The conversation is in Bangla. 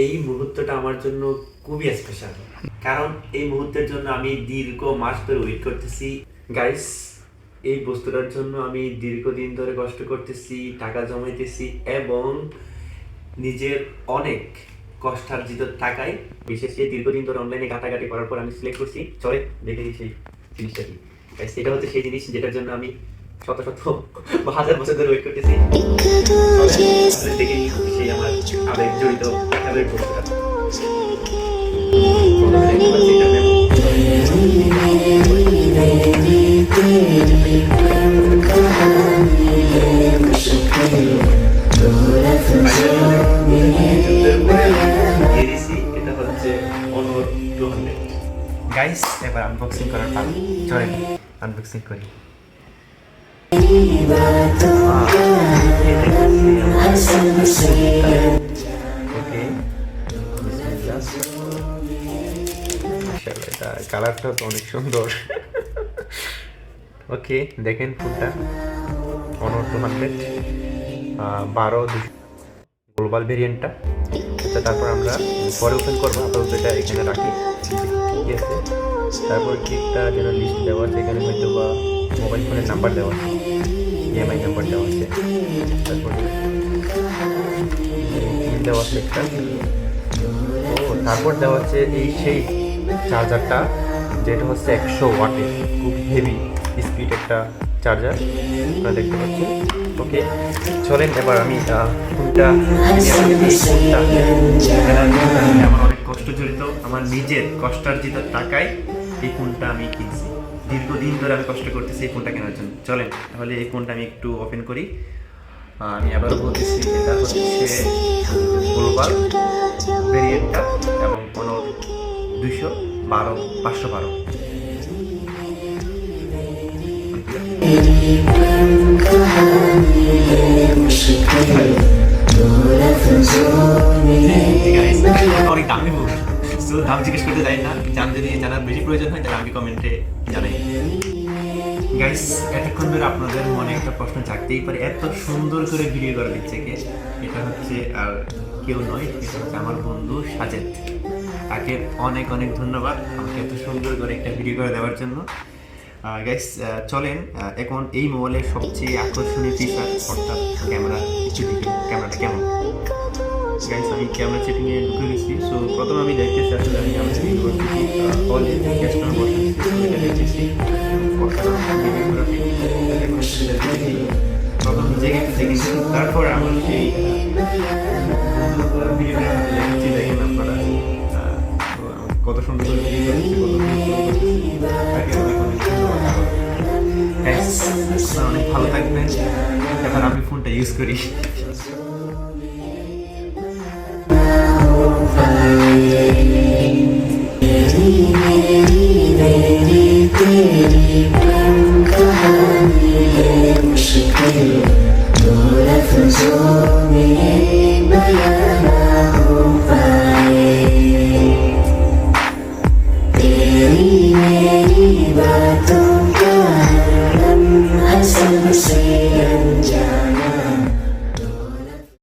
এই মুহূর্তটা আমার জন্য খুবই স্পেশাল কারণ এই মুহূর্তের জন্য আমি দীর্ঘ মাস ধরে ওয়েট করতেছি। গাইস এই বস্তুটার জন্য আমি দীর্ঘদিন ধরে কষ্ট করতেছি টাকা জমাইতেছি এবং নিজের অনেক কষ্টার্জিত টাকায় বিশেষ করে দীর্ঘদিন ধরে অনলাইনে ঘাটাঘাটি করার পর আমি সিলেক্ট করছি। চলে দেখে সেই জিনিসটা কি। এটা হচ্ছে সেই জিনিস যেটার জন্য আমি শত শত হাজার বছর ধরে ওয়েট করতেছি। দেখে সেই আমার আবেগ জড়িত আবেগ পাচ্ছি এটা হচ্ছে Honor 200 গাইস এবার আনবক্সিং করার পালা। চলেন আনবক্সিং করি। এটা কালারটা তো অনেক সুন্দর। ওকে দেখেন ফুলটা। অনর টু হান্ড্রেড বারো গ্লোবাল ভেরিয়েন্টটা আচ্ছা তারপর আমরা পরে ওপেন করব। আপাতত এটা এখানে রাখি। ঠিক আছে। তারপর কিটটা যেন লিস্ট দেওয়া আছে, এখানে হয়তো বা মোবাইল ফোনের নাম্বার দেওয়া আছে। ইএমআই নাম্বার দেওয়া আছে। তারপরে দেওয়া আছে তারপর দেওয়া হচ্ছে এই সেই চার্জারটা যেটা হচ্ছে একশো ওয়াটের খুব হেভি স্পিড একটা চার্জার আপনারা দেখতে পাচ্ছেন ওকে চলেন এবার আমি ফোনটা আমার অনেক কষ্ট জড়িত। আমার নিজের কষ্টার্জিত টাকায় এই ফোনটা আমি কিনছি। দীর্ঘদিন ধরে আমি কষ্ট করতেছি এই ফোনটা কেনার জন্য। চলেন, তাহলে এই ফোনটা আমি একটু ওপেন করি। আমি আবারও বলতেছি, এটা হচ্ছে ভেরিয়েন্টটা দুইশো বারো, পাঁচশো বারো। অনেক দামি বুক তো দাম জিজ্ঞেস করতে যাই না জান যদি জানার বেশি প্রয়োজন হয় তাহলে আমি কমেন্টে জানাই। গাইস এতক্ষণ ধরে আপনাদের মনে একটা প্রশ্ন জাগতেই পারে, এত সুন্দর করে ভিডিও করে দিচ্ছে কে? এটা হচ্ছে আর কেউ নয়, এটা হচ্ছে আমার বন্ধু সাজেদ। তাকে অনেক অনেক ধন্যবাদ আমাকে এত সুন্দর করে একটা ভিডিও করে দেওয়ার জন্য। গাইস চলেন এখন এই মোবাইলের সবচেয়ে আকর্ষণীয় ফিচার অর্থাৎ ক্যামেরা দেখি ক্যামেরাটা কেমন? গাইস আমি ক্যামেরা সেটিং এ ঢুকে গেছি সো প্রথমে আমি দেখতেছি আসলে আমি কলেজ গেস্ট বসেছি এটা দেখতেছি। প্রথম নিজেকে একটু দেখেছি, তারপর আমার সেই দেখেছি দেখেন সুন্দর করে ভিডিও করতেছে কত সুন্দর করতেছে তাকে অনেক অনেক ধন্যবাদ Guys, আপনারা অনেক ভালো থাকবেন এবার আমি ফোনটা ইউজ করি मुश्किल दो लफ्जों में बयां